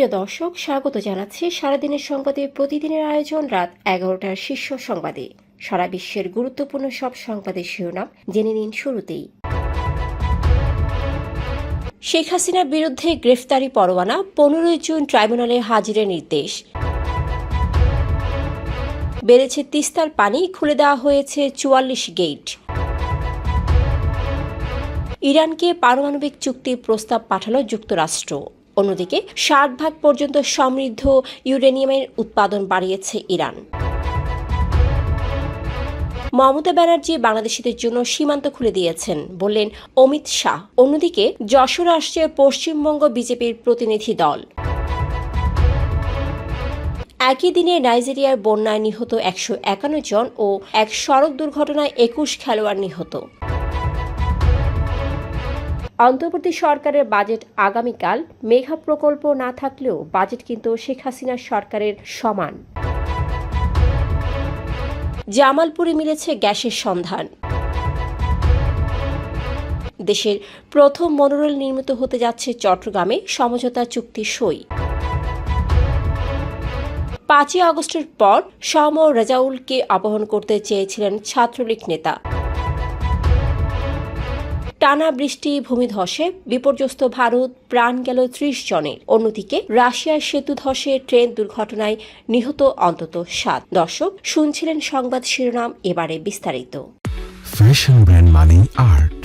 প্রিয় দর্শক, স্বাগত জানাচ্ছি সারাদিনের সংবাদে। প্রতিদিনের আয়োজন রাত এগারোটার শীর্ষ সংবাদে। সারা বিশ্বের গুরুত্বপূর্ণ সব সংবাদের শিরোনাম জেনে নিন শুরুতেই। শেখ হাসিনার বিরুদ্ধে গ্রেফতারি পরোয়ানা, পনেরোই জুন ট্রাইব্যুনালে হাজিরের নির্দেশ। বেড়েছে তিস্তার পানি, খুলে দেওয়া হয়েছে চুয়াল্লিশ গেট ইরানকে পারমাণবিক চুক্তির প্রস্তাব পাঠালো যুক্তরাষ্ট্র। অন্যদিকে ষাট ভাগ পর্যন্ত সমৃদ্ধ ইউরেনিয়ামের উৎপাদন বাড়িয়েছে ইরান। মমতা ব্যানার্জি বাংলাদেশিদের জন্য সীমান্ত খুলে দিয়েছেন বললেন অমিত শাহ। অন্যদিকে যশোর আসছে পশ্চিমবঙ্গ বিজেপির প্রতিনিধি দল। একই দিনে নাইজেরিয়ার বন্যায় নিহত একশো একান্ন জন ও এক সড়ক দুর্ঘটনায় একুশ খেলোয়াড় নিহত। অন্তর্বর্তী সরকারের বাজেট আগামীকাল মেঘা প্রকল্প না থাকলেও বাজেট কিন্তু শেখ হাসিনার সরকারের সমান। জামালপুরে মিলেছে গ্যাসের সন্ধান। দেশের প্রথম মনোরেল নির্মিত হতে যাচ্ছে চট্টগ্রামে সমঝোতা চুক্তি সই। পাঁচই আগস্টের পর সম রেজাউলকে অপহরণ করতে চেয়েছিলেন ছাত্রলীগ নেতা। টানা বৃষ্টি, ভূমিধসে বিপর্যস্ত ভারত, প্রাণ গেল ত্রিশ জনের অন্যদিকে রাশিয়ার সেতু ধসে ট্রেন দুর্ঘটনায় নিহত অন্তত সাত। দর্শক, শুনছিলেন সংবাদ শিরোনাম, এবারে বিস্তারিত। ফ্যাশন ব্র্যান্ড মানে আর্ট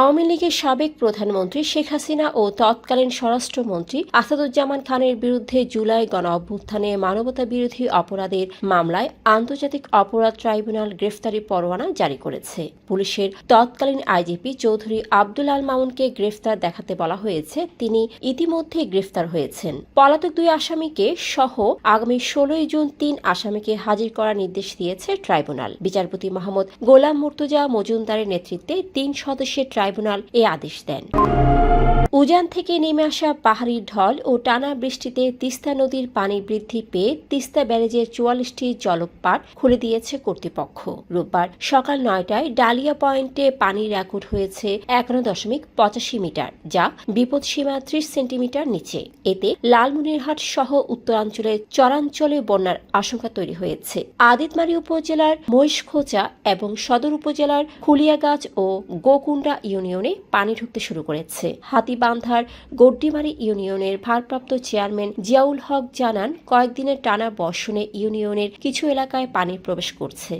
আওয়ামী লীগের সাবেক প্রধানমন্ত্রী শেখ হাসিনা ও তৎকালীন স্বরাষ্ট্রমন্ত্রী আসাদুজ্জামান খানের বিরুদ্ধে জুলাই গণ অভ্যুত্থানে মানবতা বিরোধী অপরাধের মামলায় আন্তর্জাতিক অপরাধ ট্রাইব্যুনাল গ্রেফতারি পরোয়ানা জারি করেছে। পুলিশের তৎকালীন আইজিপি চৌধুরী আব্দুল আল মামুনকে গ্রেফতার দেখাতে বলা হয়েছে। তিনি ইতিমধ্যে গ্রেফতার হয়েছেন। পলাতক দুই আসামিকে সহ আগামী ষোলোই জুন তিন আসামিকে হাজির করার নির্দেশ দিয়েছে ট্রাইব্যুনাল। বিচারপতি মোহাম্মদ গোলাম মুর্তুজা মজুমদারের নেতৃত্বে তিন সদস্যের ট্রাইব্যুনাল এ আদেশ দেন। উজান থেকে নেমে আসা পাহাড়ি ঢল ও টানা বৃষ্টিতে তিস্তা নদীর পানি বৃদ্ধি পেয়ে তিস্তা ব্যারেজের চুয়াল্লিশটি জলপাট খুলে দিয়েছে কর্তৃপক্ষ। রোববার সকাল নয়টায় ডালিয়া পয়েন্টে পানির রেকর্ড হয়েছে একান্ন দশমিক পঁচাশি মিটার, যা বিপদসীমা ত্রিশ সেন্টিমিটার নিচে। এতে লালমনিরহাট সহ উত্তরাঞ্চলের চরাঞ্চলে বন্যার আশঙ্কা তৈরি হয়েছে। আদিতমারি উপজেলার মহিষখোচা এবং সদর উপজেলার খুলিয়াগাছ ও গোকুন্ডা ইউনিয়নে পানি ঢুকতে শুরু করেছে। হাতিবান্ধার গড্ডিমারি ইউনিয়নের ভারপ্রাপ্ত চেয়ারম্যান জিয়াউল হক জানান, কয়েকদিনের টানা বর্ষণে ইউনিয়নের কিছু এলাকায় পানি প্রবেশ করছে।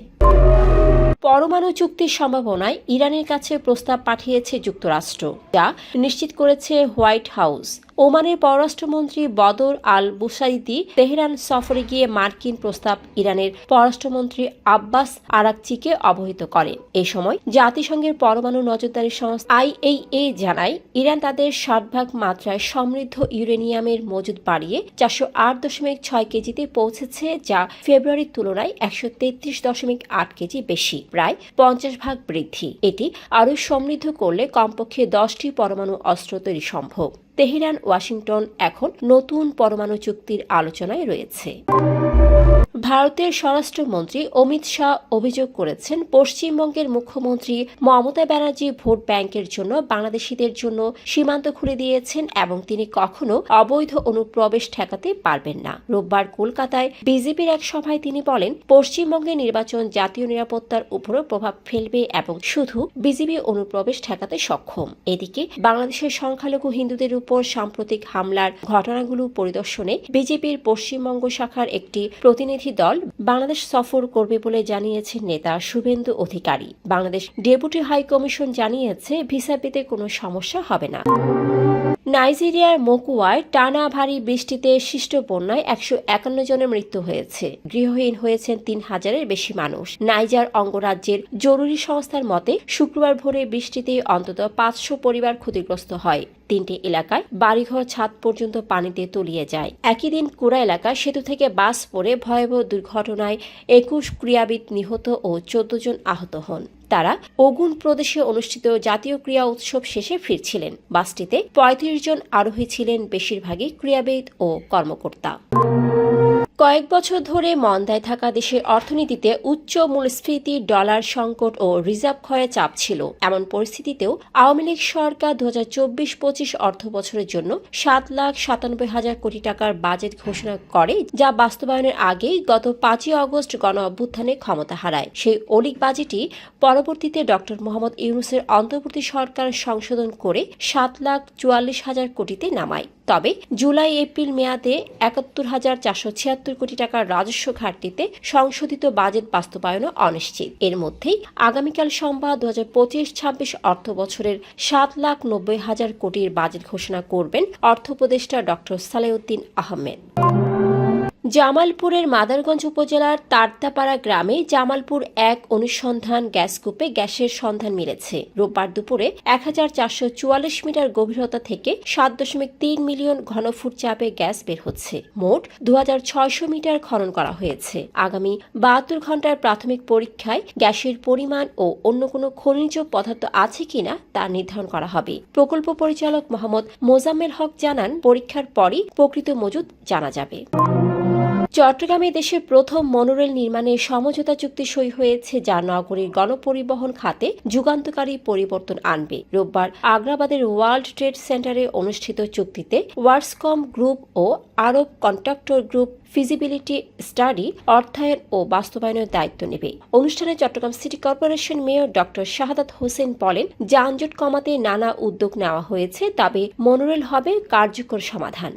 পরমাণু চুক্তির সম্ভাবনায় ইরানের কাছে প্রস্তাব পাঠিয়েছে যুক্তরাষ্ট্র, যা নিশ্চিত করেছে হোয়াইট হাউস। ওমানের পররাষ্ট্রমন্ত্রী বদর আল বুসাইদি তেহরান সফরে গিয়ে মার্কিন প্রস্তাব ইরানের পররাষ্ট্রমন্ত্রী আব্বাস আরাকচিকে অবহিত করেন এ সময় জাতিসংঘের পরমাণু নজরদারি সংস্থা আইএইএ জানায়, ইরান তাদের ষাট ভাগ মাত্রায় সমৃদ্ধ ইউরেনিয়ামের মজুদ বাড়িয়ে চারশো আট দশমিক ছয় কেজিতে পৌঁছেছে, যা ফেব্রুয়ারির তুলনায় একশো তেত্রিশ দশমিক আট কেজি বেশি, প্রায় পঞ্চাশ ভাগ বৃদ্ধি। এটি আরও সমৃদ্ধ করলে কমপক্ষে দশটি পরমাণু অস্ত্র তৈরি সম্ভব। তেহরান ওয়াশিংটন এখন নতুন পরমাণু চুক্তির আলোচনায় রয়েছে। ভারতের স্বরাষ্ট্রমন্ত্রী অমিত শাহ অভিযোগ করেছেন, পশ্চিমবঙ্গের মুখ্যমন্ত্রী মমতা ব্যানার্জি ভোট ব্যাংকের জন্য বাংলাদেশিদের জন্য সীমান্ত খুলে দিয়েছেন এবং তিনি কখনো অবৈধ অনুপ্রবেশ ঠেকাতে পারবেন না। রোববার কলকাতায় বিজেপির এক সভায় তিনি বলেন পশ্চিমবঙ্গের নির্বাচন জাতীয় নিরাপত্তার উপরও প্রভাব ফেলবে এবং শুধু বিজেপি অনুপ্রবেশ ঠেকাতে সক্ষম। এদিকে বাংলাদেশের সংখ্যালঘু হিন্দুদের উপর সাম্প্রতিক হামলার ঘটনাগুলো পরিদর্শনে বিজেপির পশ্চিমবঙ্গ শাখার একটি প্রতিনিধি দল বাংলাদেশ সফর করবে বলে জানিয়েছেন নেতা Suvendu Adhikari. Bangladesh deputy high commission জানিয়েছে, ভিসা পেতে কোনো সমস্যা হবে না। নাইজেরিয়ার মকুয়ায় টানা ভারী বৃষ্টিতে সৃষ্ট বন্যায় একশো একান্ন জনের মৃত্যু হয়েছে। গৃহহীন হয়েছেন তিন হাজারের বেশি মানুষ। নাইজার অঙ্গরাজ্যের জরুরি সংস্থার মতে, শুক্রবার ভোরে বৃষ্টিতে অন্তত পাঁচশো পরিবার ক্ষতিগ্রস্ত হয়। তিনটি এলাকায় বাড়িঘর, ছাদ পর্যন্ত পানিতে তলিয়ে যায়। একই দিন কুড়া এলাকায় সেতু থেকে বাস পড়ে ভয়াবহ দুর্ঘটনায় একুশ ক্রীড়াবিদ নিহত ও চোদ্দ জন আহত হন। তারা ওগুন প্রদেশে অনুষ্ঠিত জাতীয় ক্রীড়া উৎসব শেষে ফিরছিলেন। বাসটিতে পঁয়ত্রিশ জন আরোহী ছিলেন, বেশিরভাগই ক্রীড়াবিদ ও কর্মকর্তা। কয়েক বছর ধরে মন্দায় থাকা দেশের অর্থনীতিতে উচ্চ মূল্যস্ফীতি, ডলার সংকট ও রিজার্ভ ক্ষয়ে চাপ ছিল। এমন পরিস্থিতিতেও আওয়ামী লীগ সরকার দু হাজার চব্বিশ পঁচিশ অর্থ বছরের জন্য সাত লাখ সাতানব্বই হাজার কোটি টাকার বাজেট ঘোষণা করে, যা বাস্তবায়নের আগেই গত পাঁচই অগস্ট গণ অভ্যুত্থানে ক্ষমতা হারায়। সেই অলিক বাজেটই পরবর্তীতে ডক্টর মোহাম্মদ ইউনুসের অন্তর্বর্তী সরকার সংশোধন করে সাত লাখ চুয়াল্লিশ হাজার কোটিতে নামায়। তবে জুলাই, এপ্রিল মেয়াদে একাত্তর হাজার চারশো ছিয়াত্তর কোটি টাকার রাজস্ব ঘাটতিতে সংশোধিত বাজেট বাস্তবায়নও অনিশ্চিত। এর মধ্যেই আগামীকাল সোমবার দু হাজার পঁচিশ ছাব্বিশ অর্থ বছরের সাত লাখ নব্বই হাজার কোটির বাজেট ঘোষণা করবেন অর্থ উপদেষ্টা ডক্টর সালেউদ্দিন আহমেদ। জামালপুরের মাদারগঞ্জ উপজেলার তারতাপাড়া গ্রামে জামালপুর এক অনুসন্ধান গ্যাসকূপে গ্যাসের সন্ধান মিলেছে। রোববার দুপুরে এক হাজার চারশো চুয়াল্লিশ মিটার গভীরতা থেকে সাত দশমিক তিন মিলিয়ন ঘনফুট চাপে গ্যাস বের হচ্ছে। মোট দু হাজার ছয়শো মিটার খনন করা হয়েছে। আগামী বাহাত্তর ঘণ্টার প্রাথমিক পরীক্ষায় গ্যাসের পরিমাণ ও অন্য কোনো খনিজ পদার্থ আছে কিনা তা নির্ধারণ করা হবে। প্রকল্প পরিচালক মোহাম্মদ মোজাম্মেল হক জানান, পরীক্ষার পরই প্রকৃত মজুদ জানা যাবে। চট্টগ্রামে দেশের প্রথম মনোরেল নির্মাণে সমঝোতা চুক্তি সই হয়েছে যা নগরীর গণপরিবহন খাতে যুগান্তকারী পরিবর্তন আনবে। রোববার আগ্রাবাদের ওয়ার্ল্ড ট্রেড সেন্টারে অনুষ্ঠিত চুক্তিতে ওয়ার্সকম গ্রুপ ও Arab contractor group feasibility study, অর্থায়ন ও বাস্তবায়নের দায়িত্ব নেবে। অনুষ্ঠানে Chattogram city corporation mayor doctor Shahadat Hossain বলেন, যানজট কমাতে নানা উদ্যোগ নেওয়া হয়েছে, তবে মনোরেল হবে কার্যকর সমাধান।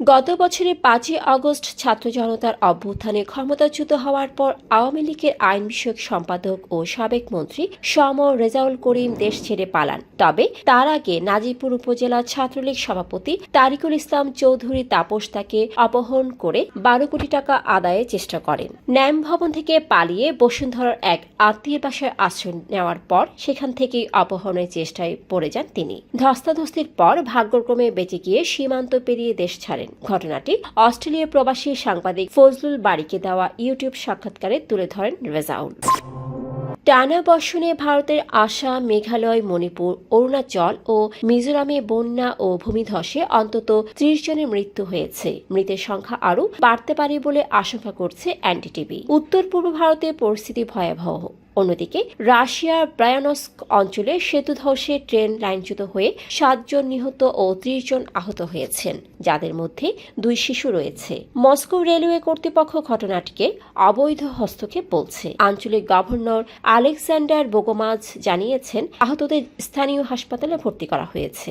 গত বছরের পাঁচই আগস্ট ছাত্র জনতার অভ্যুত্থানে ক্ষমতাচ্যুত হওয়ার পর আওয়ামী লীগের আইন বিষয়ক সম্পাদক ও সাবেক মন্ত্রী সম রেজাউল করিম দেশ ছেড়ে পালান। তবে তার আগে নাজিরপুর উপজেলা ছাত্রলীগ সভাপতি তারিকুল ইসলাম চৌধুরী তাপস তাকে অপহরণ করে বারো কোটি টাকা আদায়ের চেষ্টা করেন। ন্যাম ভবন থেকে পালিয়ে বসুন্ধরার এক আত্মীয়ের বাসায় আশ্রয় নেওয়ার পর সেখান থেকেই অপহরণের চেষ্টায় পড়ে যান তিনি। ধস্তাধস্তির পর ভাগ্যক্রমে বেঁচে গিয়ে সীমান্ত পেরিয়ে দেশ ছাড়েন। ঘটনাটি অস্ট্রেলিয়া প্রবাসী সাংবাদিক ফজলুল বাড়িকে দেওয়া ইউটিউব সাক্ষাৎকারে তুলে ধরেন রেজাউল। টানা বর্ষণে ভারতের আসাম মেঘালয়, মণিপুর, অরুণাচল ও মিজোরামে বন্যা ও ভূমিধসে অন্তত ত্রিশ জনের মৃত্যু হয়েছে। মৃতের সংখ্যা আরও বাড়তে পারে বলে আশঙ্কা করছে এনডিটিভি। উত্তর পূর্ব ভারতে পরিস্থিতি ভয়াবহ। অন্যদিকে রাশিয়ার ব্রায়ানস্ক অঞ্চলে সেতু ধসে ট্রেন লাইনচ্যুত হয়ে সাতজন নিহত ও ত্রিশ জন আহত হয়েছেন, যাদের মধ্যে দুই শিশু রয়েছে। মস্কো রেলওয়ে কর্তৃপক্ষ ঘটনাটিকে অবৈধ হস্তক্ষেপ বলছে। আঞ্চলিক গভর্নর আলেকজান্ডার বোগোমাজ জানিয়েছেন, আহতদের স্থানীয় হাসপাতালে ভর্তি করা হয়েছে।